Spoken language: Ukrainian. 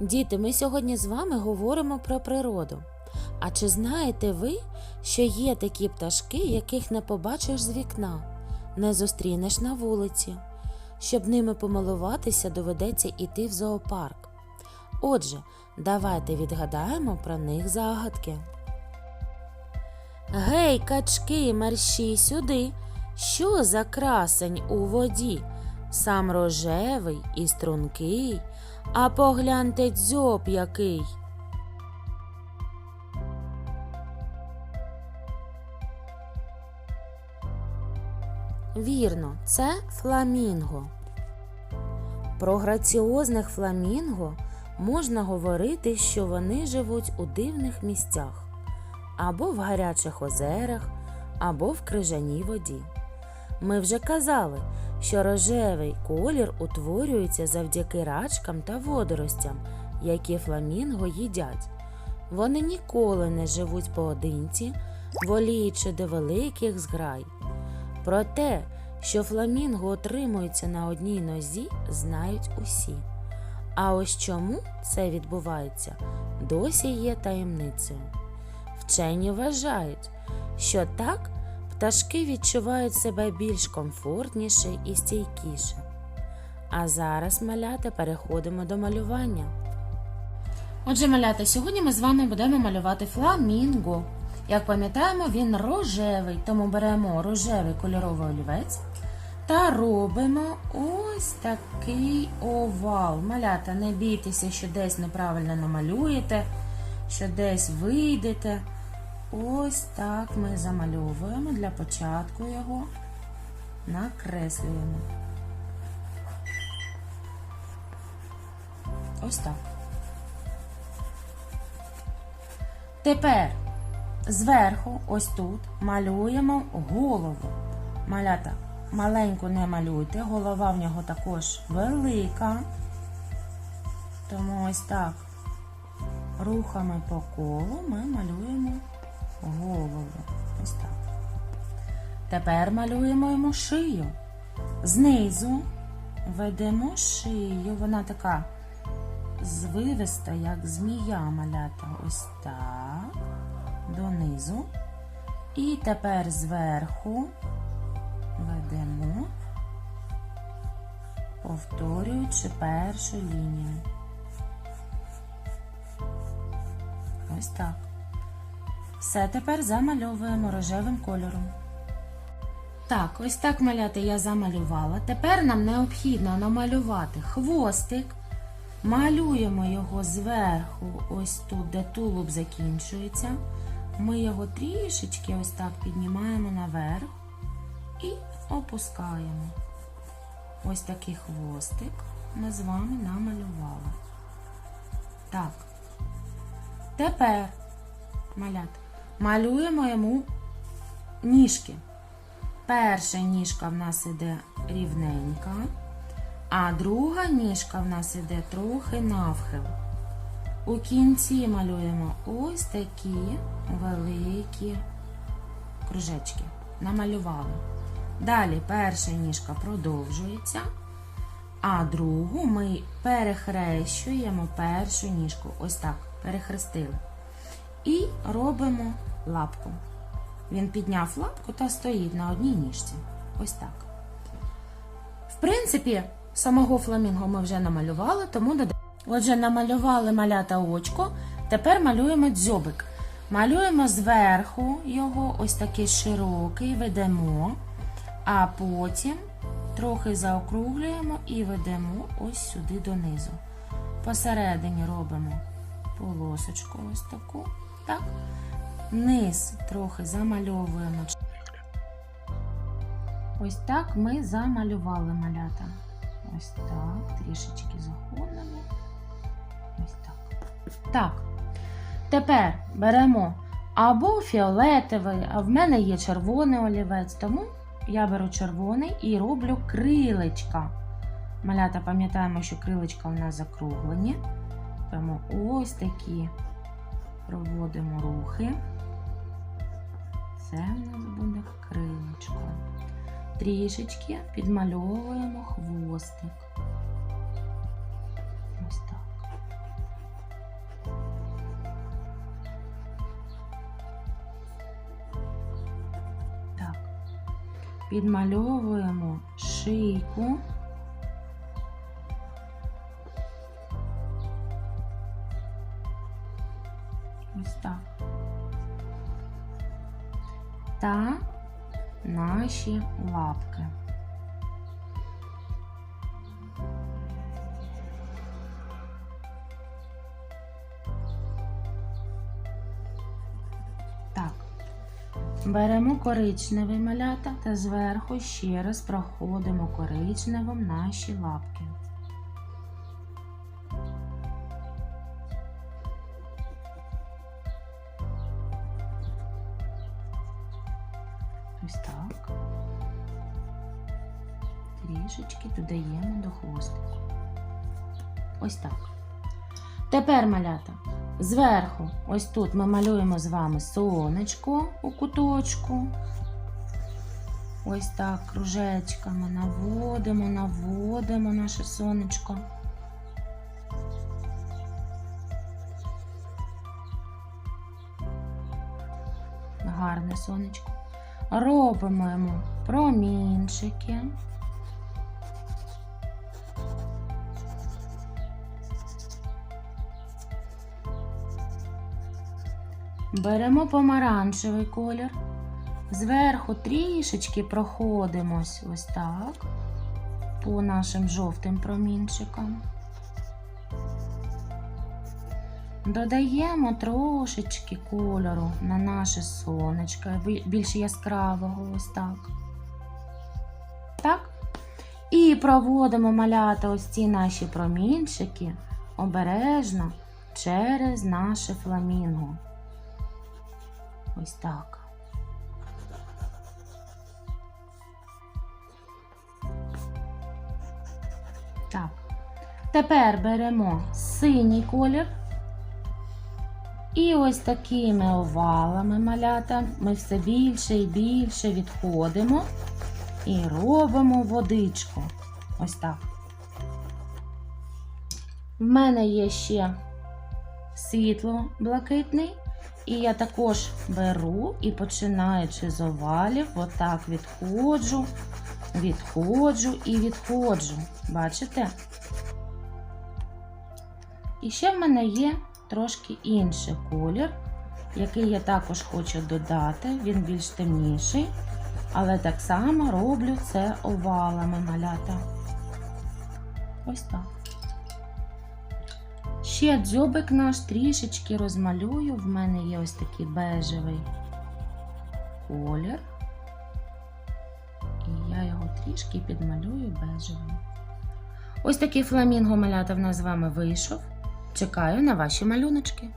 Діти, ми сьогодні з вами говоримо про природу. А чи знаєте ви, що є такі пташки, яких не побачиш з вікна, не зустрінеш на вулиці? Щоб ними помилуватися, доведеться йти в зоопарк. Отже, давайте відгадаємо про них загадки. Гей, качки, мерщій сюди. Що за красень у воді? Сам рожевий і стрункий, а погляньте дзьоб який. Вірно, це фламінго. Про граціозних фламінго можна говорити, що вони живуть у дивних місцях або в гарячих озерах, або в крижаній воді. Ми вже казали, що рожевий колір утворюється завдяки рачкам та водоростям, які фламінго їдять. Вони ніколи не живуть поодинці, воліючи до великих зграй. Про те, що фламінго отримується на одній нозі, знають усі. А ось чому це відбувається, досі є таємницею. Вчені вважають, що так пташки відчувають себе більш комфортніше і стійкіше. А зараз, малята, переходимо до малювання. Отже, малята, сьогодні ми з вами будемо малювати фламінго. Як пам'ятаємо, він рожевий, тому беремо рожевий кольоровий олівець та робимо ось такий овал. Малята, не бійтеся, що десь неправильно намалюєте, що десь вийдете. Ось так ми замальовуємо для початку його, накреслюємо. Ось так. Тепер зверху, ось тут, малюємо голову. Малята, маленьку не малюйте, голова в нього також велика. Тому ось так рухами по колу ми малюємо Тепер малюємо йому шию. Знизу ведемо шию. Вона така звивиста, як змія малята. Ось так. Донизу. І тепер зверху ведемо, повторюючи першу лінію. Ось так. Все тепер замальовуємо рожевим кольором. Так, ось так маляти я замалювала. Тепер нам необхідно намалювати хвостик. Малюємо його зверху, ось тут, де тулуб закінчується. Ми його трішечки ось так піднімаємо наверх і опускаємо. Ось такий хвостик ми з вами намалювали. Так. Тепер, малят, малюємо йому ніжки. Перша ніжка в нас іде рівненька, а друга ніжка в нас іде трохи навхил. У кінці малюємо ось такі великі кружечки. Намалювали. Далі перша ніжка продовжується, а другу ми перехрещуємо першу ніжку. Ось так, перехрестили. І робимо лапку. Він підняв лапку та стоїть на одній ніжці. Ось так. В принципі, самого фламінго ми вже намалювали, тому додаємо. Отже, намалювали малята очко. Тепер малюємо дзьобик. Малюємо зверху його, ось такий широкий, ведемо, а потім трохи заокруглюємо і ведемо ось сюди донизу. Посередині робимо полосочку ось таку. Так. Низ трохи замальовуємо. Ось так ми замалювали малята. Ось так, трішечки заходимо. Ось так. Так. Тепер беремо або фіолетовий, а в мене є червоний олівець, тому я беру червоний і роблю крилечка. Малята, пам'ятаємо, що крилечка у нас закруглені. Тому ось такі проводимо рухи. Це в нас буде крилечко. Трішечки підмальовуємо хвостик. Ось так. Так. Підмальовуємо шийку. Ось так. Та наші лапки. Так. Беремо коричневий малята та зверху ще раз проходимо коричневим наші лапки. Ось так. Трішечки додаємо до хвостику. Ось так. Тепер малята. Зверху, ось тут ми малюємо з вами сонечко у куточку. Ось так кружечками наводимо, наводимо наше сонечко. Гарне сонечко. Робимо йому промінчики. Беремо помаранчевий колір. Зверху трішечки проходимось ось так по нашим жовтим промінчикам. Додаємо трошечки кольору на наше сонечко, більш яскравого ось так. Так. І проводимо маляти ось ці наші промінчики обережно через наше фламінго. Ось так. Так. Тепер беремо синій колір. І ось такими овалами малята ми все більше і більше відходимо і робимо водичку. Ось так. В мене є ще світло блакитний. І я також беру і починаючи з овалів, отак відходжу, відходжу і відходжу. Бачите? І ще в мене є трошки інший колір, який я також хочу додати. Він більш темніший, але так само роблю це овалами малята. Ось так. Ще дзьобик наш трішечки розмалюю. В мене є ось такий бежевий колір. І я його трішки підмалюю бежевим. Ось такий фламінго малята в нас з вами вийшов. Чекаю на ваші малюночки.